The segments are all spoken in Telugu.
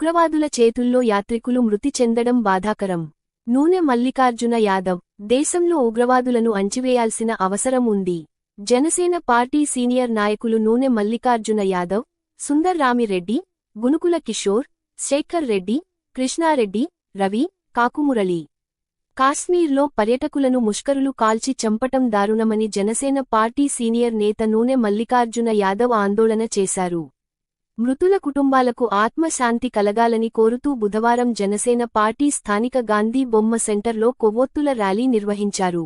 ఉగ్రవాదుల చేతుల్లో యాత్రికులు మృతి చెందడం బాధాకరం. నూనె మల్లికార్జున యాదవ్ దేశంలో ఉగ్రవాదులను అంచివేయాల్సిన అవసరం ఉంది. జనసేన పార్టీ సీనియర్ నాయకులు నూనె మల్లికార్జున యాదవ్ సుందర్ రామిరెడ్డి గునుకుల కిషోర్ శేఖర్ రెడ్డి కృష్ణారెడ్డి రవి కాకుమురళి. కాశ్మీర్లో పర్యటకులను ముష్కరులు కాల్చి చంపటం దారుణమని జనసేన పార్టీ సీనియర్ నేత నూనె మల్లికార్జున యాదవ్ ఆందోళన చేశారు. మృతుల కుటుంబాలకు ఆత్మశాంతి కలగాలని కోరుతూ బుధవారం జనసేన పార్టీ స్థానిక గాంధీ బొమ్మ సెంటర్లో కొవ్వొత్తుల ర్యాలీ నిర్వహించారు.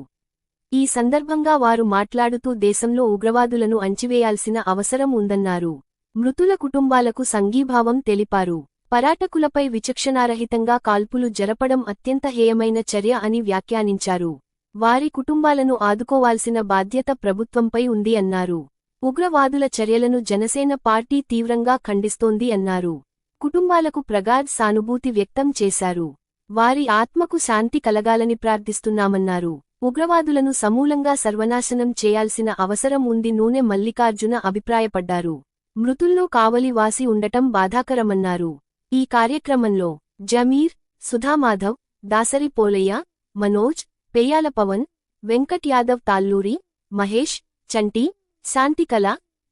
ఈ సందర్భంగా వారు మాట్లాడుతూ దేశంలో ఉగ్రవాదులను అంచివేయాల్సిన అవసరం ఉందన్నారు. మృతుల కుటుంబాలకు సంఘీభావం తెలిపారు. పరాటకులపై విచక్షణారహితంగా కాల్పులు జరపడం అత్యంత హేయమైన చర్య అని వ్యాఖ్యానించారు. వారి కుటుంబాలను ఆదుకోవాల్సిన బాధ్యత ప్రభుత్వంపై ఉంది అన్నారు. ఉగ్రవాదుల చర్యలను జనసేన పార్టీ తీవ్రంగా ఖండిస్తోంది అన్నారు. కుటుంబాలకు ప్రగాఢ్ సానుభూతి వ్యక్తం చేశారు. వారి ఆత్మకు శాంతి కలగాలని ప్రార్థిస్తున్నామన్నారు. ఉగ్రవాదులను సమూలంగా సర్వనాశనం చేయాల్సిన అవసరం ఉంది నూనె మల్లికార్జున అభిప్రాయపడ్డారు. మృతుల్లో కావలి వాసి ఉండటం బాధాకరమన్నారు. ఈ కార్యక్రమంలో జమీర్ సుధామాధవ్ దాసరి పోలయ్య మనోజ్ పెయ్యాల పవన్ వెంకట్ యాదవ్ తాల్లూరి మహేష్ చంటి శాంతికళ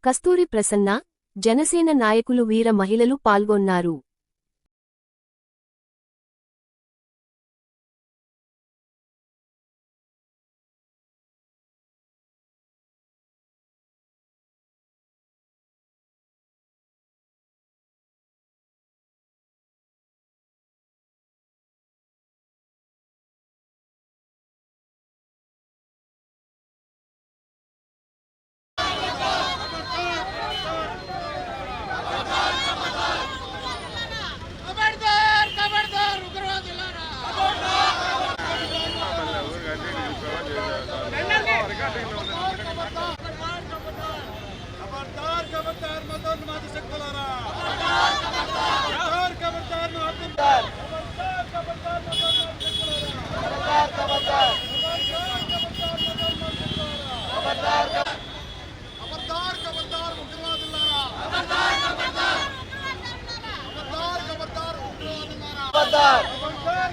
కస్తూరి ప్రసన్న జనసేన నాయకులు వీర మహిళలు పాల్గొన్నారు. ఖబర్దార్ ఖబర్దార్ మతోన్మాద శక్తులారా ఖబర్దార్ ఖబర్దార్ ఖబర్దార్ ఖబర్దార్ ఖబర్దార్ మతోన్మాద శక్తులారా ఖబర్దార్ ఖబర్దార్ ఖబర్దార్ ఉగ్రవాదులారా ఖబర్దార్ ఖబర్దార్ ఉగ్రవాదులారా ఖబర్దార్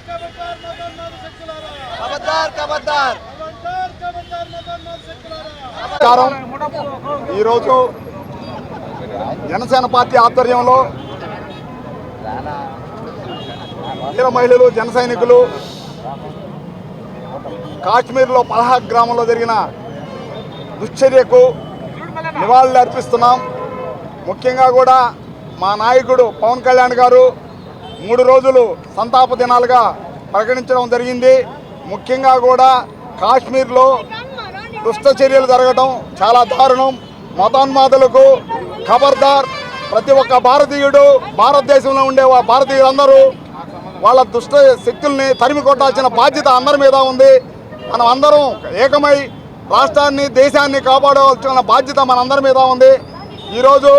ఖబర్దార్ మతోన్మాద శక్తులారా ఖబర్దార్ ఖబర్దార్ ఖబర్దార్ ఖబర్దార్ మతోన్మాద శక్తులారా నమస్కారం ఈరోజు జనసేన పార్టీ ఆధ్వర్యంలో వీర మహిళలు జన సైనికులు కాశ్మీర్లో పలహా గ్రామంలో జరిగిన దుశ్చర్యకు నివాళులు అర్పిస్తున్నాం. ముఖ్యంగా కూడా మా నాయకుడు పవన్ కళ్యాణ్ గారు మూడు రోజులు సంతాప దినాలుగా ప్రకటించడం జరిగింది. ముఖ్యంగా కూడా కాశ్మీర్లో దుష్ట చర్యలు జరగడం చాలా దారుణం. మతాన్మాదులకు ఖబర్దార్ ప్రతి ఒక్క భారతీయుడు భారతదేశంలో ఉండే భారతీయులందరూ వాళ్ళ దుష్ట శక్తుల్ని తరిమి కొట్టాల్సిన బాధ్యత అందరి మీద ఉంది. మనం అందరం ఏకమై రాష్ట్రాన్ని దేశాన్ని కాపాడవలసిన బాధ్యత మనందరి మీద ఉంది. ఈరోజు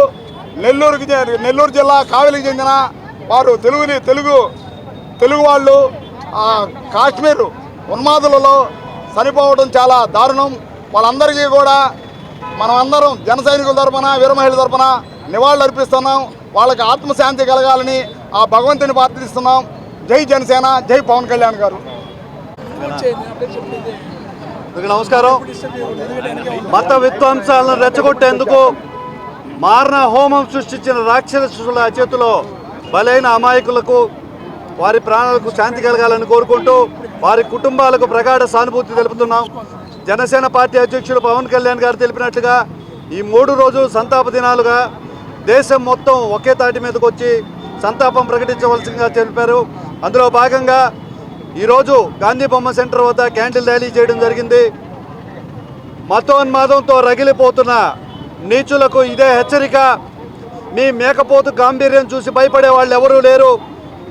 నెల్లూరుకి నెల్లూరు జిల్లా కావలికి చెందిన వారు తెలుగుని తెలుగు తెలుగు వాళ్ళు కాశ్మీర్ ఉన్మాదులలో చనిపోవడం చాలా దారుణం. వాళ్ళందరికీ కూడా మనం అందరం జన సైనికుల తరపున వీరమహిళ తరపున నివాళులు అర్పిస్తున్నాం. వాళ్ళకి ఆత్మశాంతి కలగాలని ఆ భగవంతుని ప్రార్థిస్తున్నాం. జై జనసేన జై పవన్ కళ్యాణ్ గారు. నమస్కారం. మత విధ్వంసాలను రెచ్చగొట్టేందుకు మారణ హోమం సృష్టించిన రాక్షసుల చేతిలో బలైన అమాయకులకు వారి ప్రాణాలకు శాంతి కలగాలని కోరుకుంటూ వారి కుటుంబాలకు ప్రగాఢ సానుభూతి తెలుపుతున్నాం. జనసేన పార్టీ అధ్యక్షులు పవన్ కళ్యాణ్ గారు తెలిపినట్లుగా ఈ మూడు రోజు సంతాప దినాలుగా దేశం మొత్తం ఒకే తాటి మీదకి వచ్చి సంతాపం ప్రకటించవలసిందిగా తెలిపారు. అందులో భాగంగా ఈరోజు గాంధీ బొమ్మ సెంటర్ వద్ద క్యాండిల్ ర్యాలీ చేయడం జరిగింది. మతోన్మాదంతో రగిలిపోతున్న నీచులకు ఇదే హెచ్చరిక. మీ మేకపోతు గాంభీర్యం చూసి భయపడే వాళ్ళు ఎవరూ లేరు.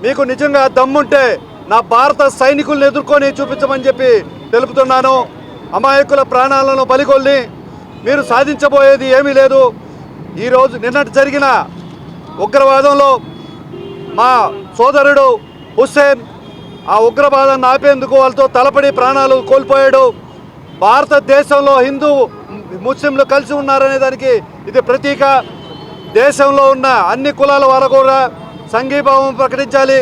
మీకు నిజంగా దమ్ముంటే నా భారత సైనికుల్ని ఎదుర్కొని చూపించమని చెప్పి తెలుపుతున్నాను. అమాయకుల ప్రాణాలను బలిగొల్ని మీరు సాధించబోయేది ఏమీ లేదు. ఈరోజు నిన్నటి జరిగిన ఉగ్రవాదంలో మా సోదరుడు హుస్సేన్ ఆ ఉగ్రవాదాన్ని ఆపేందుకు వాళ్ళతో తలపడి ప్రాణాలు కోల్పోయాడు. భారతదేశంలో హిందూ ముస్లింలు కలిసి ఉన్నారనే దానికి ఇది ప్రతీక. దేశంలో ఉన్న అన్ని కులాల వారు కూడా సంఘీభావం ప్రకటించాలి.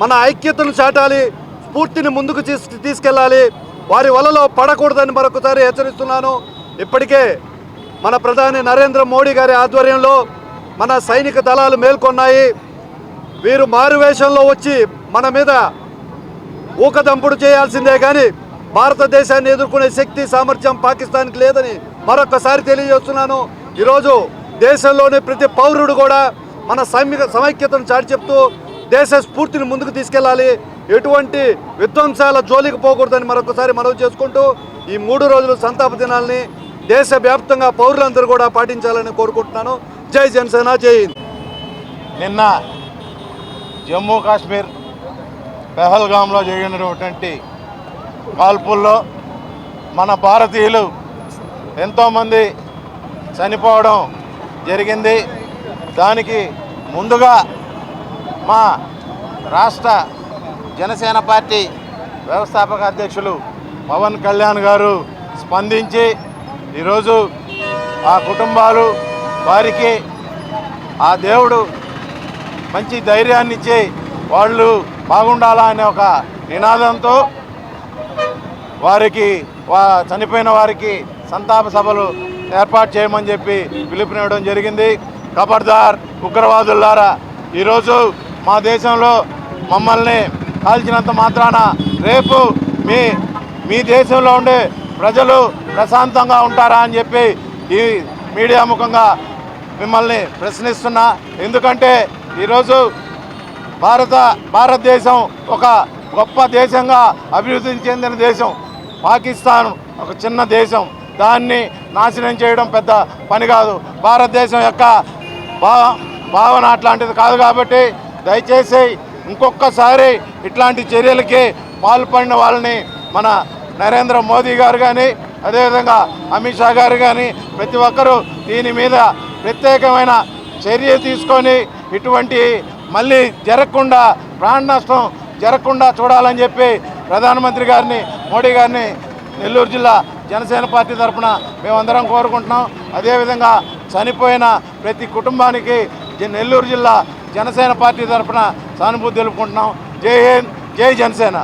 మన ఐక్యతను చాటాలి. స్ఫూర్తిని ముందుకు తీస్ తీసుకెళ్ళాలి. వారి వలలో పడకూడదని మరొకసారి హెచ్చరిస్తున్నాను. ఇప్పటికే మన ప్రధాని నరేంద్ర మోడీ గారి ఆధ్వర్యంలో మన సైనిక దళాలు మేల్కొన్నాయి. వీరు మారువేషంలో వచ్చి మన మీద ఊకదంపుడు చేయాల్సిందే కానీ భారతదేశాన్ని ఎదుర్కొనే శక్తి సామర్థ్యం పాకిస్తాన్కి లేదని మరొకసారి తెలియజేస్తున్నాను. ఈరోజు దేశంలోని ప్రతి పౌరుడు కూడా మన సైమిక సమైక్యతను చాటి చెప్తూ దేశ స్ఫూర్తిని ముందుకు తీసుకెళ్ళాలి. ఎటువంటి విధ్వంసాల జోలికి పోకూడదని మరొకసారి మనవి చేసుకుంటూ ఈ మూడు రోజులు సంతాప దినాల్ని దేశవ్యాప్తంగా పౌరులందరూ కూడా పాటించాలని కోరుకుంటున్నాను. జై జనసేన జై హింద్. నిన్న జమ్మూ కాశ్మీర్ పెహల్గాంలో జరిగినటువంటి కాల్పుల్లో మన భారతీయులు ఎంతోమంది చనిపోవడం జరిగింది. దానికి ముందుగా మా రాష్ట్ర జనసేన పార్టీ వ్యవస్థాపక అధ్యక్షులు పవన్ కళ్యాణ్ గారు స్పందించి ఈరోజు ఆ కుటుంబాలు వారికి ఆ దేవుడు మంచి ధైర్యాన్ని ఇచ్చి వాళ్ళు బాగుండాలా అనే ఒక నినాదంతో వారికి వా చనిపోయిన వారికి సంతాప సభలు ఏర్పాటు చేయమని చెప్పి పిలుపునివ్వడం జరిగింది. ఖబర్దార్ ఉగ్రవాదులారా ఈరోజు మా దేశంలో మమ్మల్ని కాల్చినంత మాత్రాన రేపు మీ మీ దేశంలో ఉండే ప్రజలు ప్రశాంతంగా ఉంటారా అని చెప్పి ఈ మీడియా ముఖంగా మిమ్మల్ని ప్రశ్నిస్తున్నా. ఎందుకంటే ఈరోజు భారత భారతదేశం ఒక గొప్ప దేశంగా అభివృద్ధి చెందిన దేశం. పాకిస్తాన్ ఒక చిన్న దేశం. దాన్ని నాశనం చేయడం పెద్ద పని కాదు. భారతదేశం యొక్క భా భావన అట్లాంటిది కాదు కాబట్టి దయచేసి ఇంకొకసారి ఇట్లాంటి చర్యలకి పాల్పడిన వాళ్ళని మన నరేంద్ర మోదీ గారు కానీ అదేవిధంగా అమిత్ షా గారు కానీ ప్రతి ఒక్కరూ దీని మీద ప్రత్యేకమైన చర్య తీసుకొని ఇటువంటి మళ్ళీ జరగకుండా ప్రాణ నష్టం జరగకుండా చూడాలని చెప్పి ప్రధానమంత్రి గారిని మోడీ గారిని నెల్లూరు జిల్లా జనసేన పార్టీ తరఫున మేమందరం కోరుకుంటున్నాం. అదేవిధంగా చనిపోయిన ప్రతి కుటుంబానికి నెల్లూరు జిల్లా జనసేన పార్టీ తరఫున సానుభూతి తెలుపుకుంటున్నాం. జై హింద్ జై జనసేన.